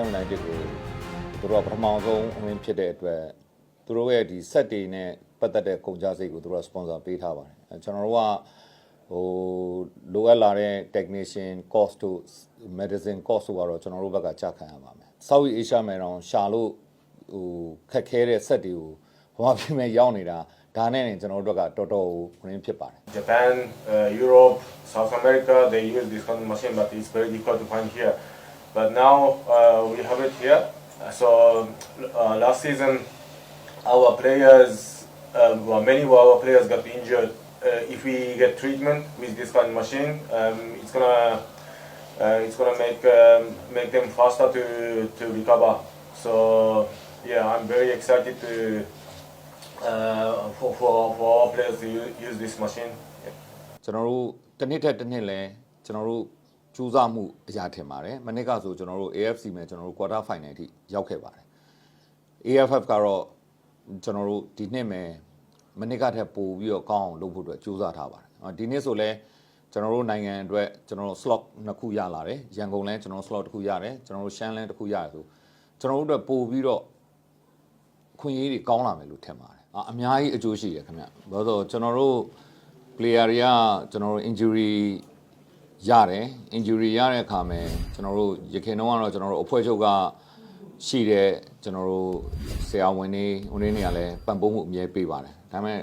ရှမ်းယူနိုက်တက်ကိုသူတို့ကပထမဆုံးအဝင်ဖြစ်တဲ့အတွက်သူတို့ရဲ့ဒီ set တွေနဲ့ပတ်သက်တဲ့ကုန်ကြစိတ်ကိုသူတို့က sponsor ပေးထားပါတယ်အဲကျွန်တော်တို့ကဟိုလိုအပ်လာတဲ့ technician cost တို့ medicine cost တို့ကတော့ကျွန်တော်တို့ဘက်ကကြာခံရပါမယ်။ South Asia မှာတော့ရှာလို့ဟိုခက်ခဲတဲ့ set တွေကိုဘာဖြစ်မဲ့ရောက်နေတာဒါနဲ့နေကျွန်တော်တို့ကတော်တော်ကိုရင်းဖြစ်ပါတယ် Japan, uh, Europe, South America, they use this kind of machine, but it's very difficult to find here. But now uh, we have it here. So uh, last season, our players, um, well, many of our players got injured. Uh, if we get treatment with this kind of machine, um, it's gonna uh, it's gonna make um, make them faster to to recover. So yeah, I'm very excited to uh, for, for for our players to use, use this machine. Yeah. ကျွန်တော်တို့တစ်နှစ်ထက်တစ်နှစ်လဲကျွန်တော်တို့ စူးစမ်းမှုအရာထင်ပါတယ်မနစ်ကဆိုကျွန်တော်တို့ AFC မှာကျွန်တော်တို့ quarter final အထိရောက်ခဲ့ပါတယ် AFF ကတော့ကျွန်တော်တို့ဒီနှစ်မှာမနစ်ကထက်ပိုပြီးတော့ကောင်းအောင်လုပ်ဖို့အတွက်စူးစမ်းထားပါတယ်အော်ဒီနှစ်ဆိုလဲကျွန်တော်တို့နိုင်ငံအတွက်ကျွန်တော်တို့ slot နှစ်ခုရလာတယ်ရန်ကုန်လဲကျွန်တော်တို့ slot တစ်ခုရတယ်ကျွန်တော်တို့ရှမ်းလဲတစ်ခုရတယ်ဆိုကျွန်တော်တို့အတွက်ပိုပြီးတော့ခွင့်ရေးတွေကောင်းလာမယ်လို့ထင်ပါတယ်အာအများကြီးအကျိုးရှိတယ်ခင်ဗျဘာလို့လဲဆိုတော့ကျွန်တော်တို့ player တွေကကျွန်တော်တို့ injury ရတယ် injury ရတဲ့အခါမှာကျွန်တော်တို့ရခင်တုန်းကတော့ကျွန်တော်တို့အဖွဲ့ချုပ်ကရှိတဲ့ကျွန်တော်တို့ဆရာဝန်တွေဦးလေးတွေကလည်းပံ့ပိုးမှုအမြဲပေးပါတယ်ဒါပေမဲ့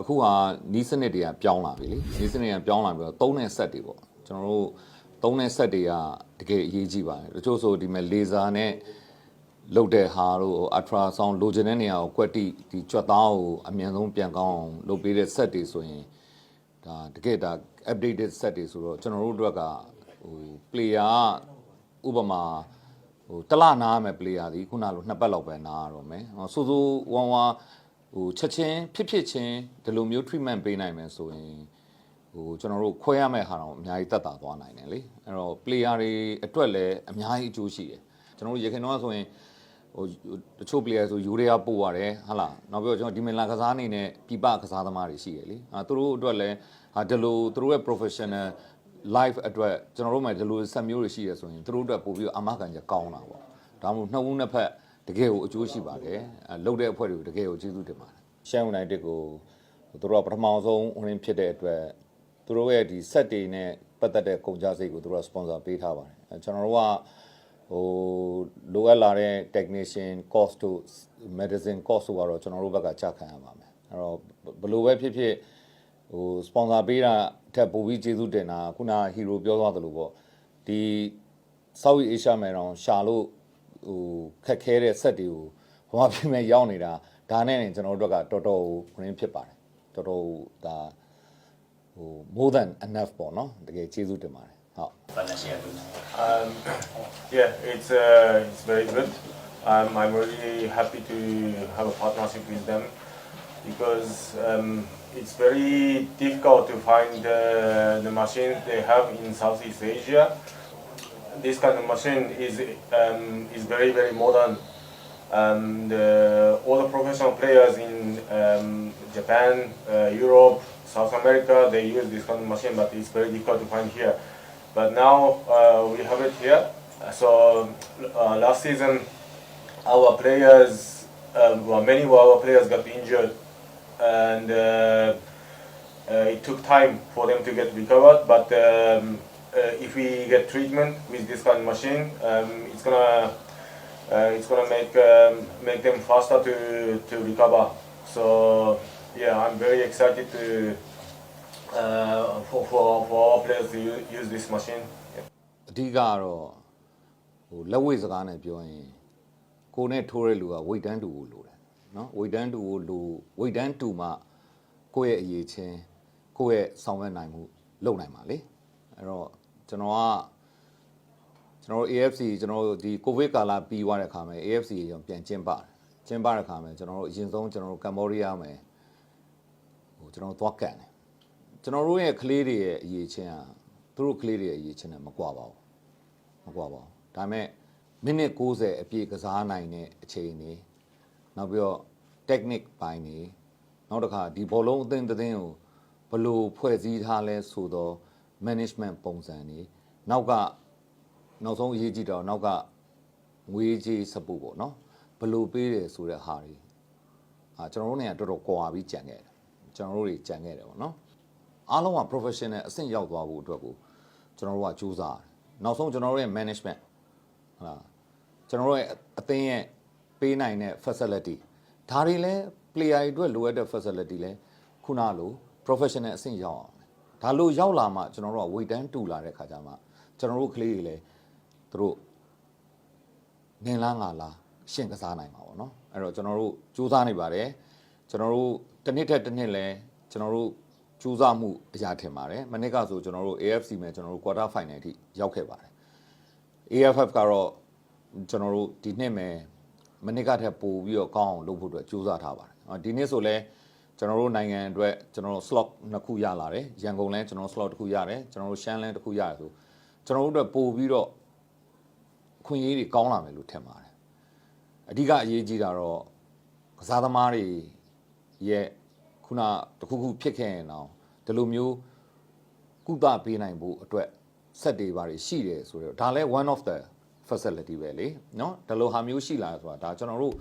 အခုဟာနီးစနစ်တွေကပြောင်းလာပြီလေနီးစနစ်တွေကပြောင်းလာပြီးတော့သုံးတဲ့ set တွေပေါ့ကျွန်တော်တို့သုံးတဲ့ set တွေကတကယ်အရေးကြီးပါတယ်တချို့ဆိုဒီမဲ့ laser နဲ့လုတ်တဲ့ဟာတို့အထရာဆောင်းလိုချင်တဲ့နေရာကိုကွက်တိဒီကြွက်သားကိုအမြန်ဆုံးပြန်ကောင်းအောင်လုပ်ပေးတဲ့ set တွေဆိုရင် ဒါတကယ်ဒါ updated set တွေဆိုတော့ကျွန်တော်တို့အတွက်ကဟို player ကဥပမာဟိုတစ်လနားရမယ် player ဒီခုနလိုနှစ်ပတ်လောက်ပဲနားရတော့မယ်ဟိုစူးစူးဝမ်းဝါဟိုချက်ချင်းဖြစ်ဖြစ်ချင်းဒီလိုမျိုး treatment ပေးနိုင်မယ်ဆိုရင်ဟိုကျွန်တော်တို့ခွဲရမယ့်ဟာတော့အများကြီးတက်တာသွားနိုင်တယ်လေအဲ့တော့ player တွေအတွက်လည်းအများကြီးအကျိုးရှိတယ်ကျွန်တော်တို့ရခင်တော့ဆိုရင် ဟိုတချို့ player ဆိုယူရီးယားပို့ရတယ်ဟာလားနောက်ပြီးတော့ကျွန်တော်ဒီမင်လာကစားနေနဲ့ပြပကစားသမားတွေရှိရလေအာသူတို့အတွက်လည်းဟာဒီလိုသူတို့ရဲ့ professional life အတွက်ကျွန်တော်တို့မှဒီလိုဆက်မျိုးတွေရှိရဆိုရင်သူတို့အတွက်ပို့ပြီးတော့အမခံချက်ကောင်းတာပေါ့ဒါမှမဟုတ်နှစ်ဦးနှစ်ဖက်တကယ်ကိုအကျိုးရှိပါတယ်အဲလုတ်တဲ့အဖွဲ့တွေကိုတကယ်ကိုကျေးဇူးတင်ပါတယ်ရှမ်းယူနိုက်တက်ကိုသူတို့ကပထမဆုံးဝင်ဖြစ်တဲ့အတွက်သူတို့ရဲ့ဒီ set တွေနဲ့ပတ်သက်တဲ့ကုန်ကြစိတ်ကိုသူတို့က sponsor ပေးထားပါတယ်အဲကျွန်တော်တို့က ဟိုလိုအပ်လာတဲ့ technician cost တို့ medicine cost တို့ကတော့ကျွန်တော်တို့ဘက်ကကြာခံရပါမယ်အဲ့တော့ဘယ်လိုပဲဖြစ်ဖြစ်ဟို sponsor ပေးတာထက်ပိုပြီးကျေးဇူးတင်တာခုန hero ပြောသွားသလိုပေါ့ဒီ South Asia မှာတော့ရှာလို့ဟိုခက်ခဲတဲ့ set တွေကိုဘာဖြစ်မဲ့ရောက်နေတာဒါနဲ့နေကျွန်တော်တို့ကတော်တော်ကိုရင်းဖြစ်ပါတယ်တော်တော်ဒါဟို more than enough ပေါ့နော်တကယ်ကျေးဇူးတင်ပါတယ် ဟုတ် Um, yeah, it's uh, it's very good. Um, I'm really happy to have a partnership with them because um, it's very difficult to find uh, the machines they have in Southeast Asia. This kind of machine is um, is very very modern. And uh, all the professional players in um, Japan, uh, Europe, South America, they use this kind of machine, but it's very difficult to find here. But now uh, we have it here. So uh, last season, our players, um, well, many of our players got injured, and uh, it took time for them to get recovered. But um, if we get treatment with this kind of machine, um, it's gonna uh, it's gonna make um, make them faster to to recover. So yeah, I'm very excited to uh, for, for for our players to use, use this machine. Yeah. အဓိကကတော့ဟိုလက်ဝိတ်စကားနဲ့ပြောရင်ကိုနဲ့ထိုးတဲ့လူကဝိတ်တန်းတူကိုလိုတယ်နော်ဝိတ်တန်းတူကိုလိုဝိတ်တန်းတူမှကိုယ့်ရဲ့အရေးချင်းကိုယ့်ရဲ့ဆောင်ရွက်နိုင်မှုလုပ်နိုင်ပါလေအဲ့တော့ကျွန်တော်ကကျွန်တော်တို့ AFC ကျွန်တော်တို့ဒီကိုဗစ်ကာလပြီးသွားတဲ့အခါမှာ AFC ရောပြန်ကျင်းပါတယ်ကျင်းပတဲ့အခါမှာကျွန်တော်တို့အရင်ဆုံးကျွန်တော်တို့ကမ္ဘောဒီးယားမှာဟိုကျွန်တော်တို့သွားကန်တယ် ကျွန်တော်တို့ရဲ့ကလေးတွေရဲ့အရေးချင်းอ่ะသူတို့ကလေးတွေရဲ့အရေးချင်းနဲ့မကွာပါဘူးမကွာပါဘူးဒါပေမဲ့မိနစ်60အပြည့်ကစားနိုင်တဲ့အချိန်နေနောက်ပြီးတော့ technique ပိုင်းနေနောက်တစ်ခါဒီဘောလုံးအသင်းတစ်သင်းကိုဘယ်လိုဖွဲ့စည်းထားလဲဆိုတော့ management ပုံစံနေနောက်ကနောက်ဆုံးအရေးကြီးတော့နောက်ကငွေကြေး support ပေါ့နော်ဘယ်လိုပေးတယ်ဆိုတဲ့ဟာတွေအာကျွန်တော်တို့နေကတော်တော်ကွာပြီးကြံခဲ့တယ်ကျွန်တော်တို့တွေကြံခဲ့တယ်ပေါ့နော် အားလုံးက professional အဆင့်ရောက်သွားဖို့အတွက်ကိုကျွန်တော်တို့ကကြိုးစားတယ်နောက်ဆုံးကျွန်တော်တို့ရဲ့ management ဟုတ်လားကျွန်တော်တို့ရဲ့အသင်းရဲ့ပေးနိုင်တဲ့ facility ဒါတွေလည်း player တွေအတွက်လိုအပ်တဲ့ facility လည်းခုနလို professional အဆင့်ရောက်အောင်ဒါလို့ရောက်လာမှကျွန်တော်တို့က weight တန်းတူလာတဲ့ခါကျမှကျွန်တော်တို့ကလေးတွေလည်းသူတို့နင်လားငါလားရှင့်ကစားနိုင်မှာပေါ့နော်အဲ့တော့ကျွန်တော်တို့စူးစမ်းနေပါတယ်ကျွန်တော်တို့တစ်နှစ်ထက်တစ်နှစ်လဲကျွန်တော်တို့ စူးစမ်းမှုအရာထင်ပါတယ်မနစ်ကဆိုကျွန်တော်တို့ AFC မှာကျွန်တော်တို့ quarter final အထိရောက်ခဲ့ပါတယ် AFF ကတော့ကျွန်တော်တို့ဒီနှစ်မှာမနစ်ကထက်ပိုပြီးတော့ကောင်းအောင်လုပ်ဖို့အတွက်စူးစမ်းထားပါတယ်အော်ဒီနှစ်ဆိုလဲကျွန်တော်တို့နိုင်ငံအတွက်ကျွန်တော်တို့ slot နှစ်ခုရလာတယ်ရန်ကုန်လဲကျွန်တော်တို့ slot တစ်ခုရတယ်ကျွန်တော်တို့ရှမ်းလဲတစ်ခုရတယ်ဆိုကျွန်တော်တို့အတွက်ပိုပြီးတော့အခွင့်အရေးတွေကောင်းလာမယ်လို့ထင်ပါတယ်အဓိကအရေးကြီးတာတော့ကစားသမားတွေရဲ့ ခုနတစ်ခုခုဖြစ်ခဲ့ရင်တော့ဒီလိုမျိုးကုသပေးနိုင်ဖို့အတွက်စက်တွေပါတွေရှိတယ်ဆိုတော့ဒါလည်း one of the facility ပဲလေเนาะဒီလိုဟာမျိုးရှိလာဆိုတာဒါကျွန်တော်တို့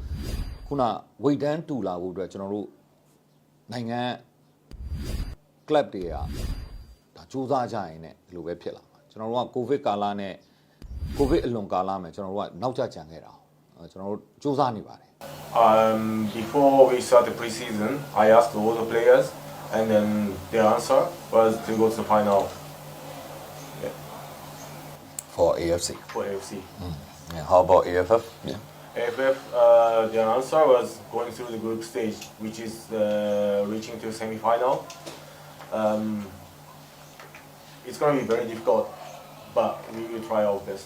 ခုန weight တန်းတူလာဖို့အတွက်ကျွန်တော်တို့နိုင်ငံ club တွေကဒါစူးစမ်းကြရင်လည်းဒီလိုပဲဖြစ်လာမှာကျွန်တော်တို့က covid ကာလနဲ့ ကိုဗစ်အလွန်ကာလမှာကျွန်တော်တို့ကနောက်ကျကြံခဲ့တာအဲကျွန်တော်တို့စူးစမ်းနေပါတယ် Um, before we start the preseason, I asked all the players, and then their answer was to go to the final for AFC for AFC. yeah, how about AFF yeah AFF, uh, their answer was going through the group stage, which is uh, reaching to semi-final. Um, it's going to be very difficult, but we will try our best.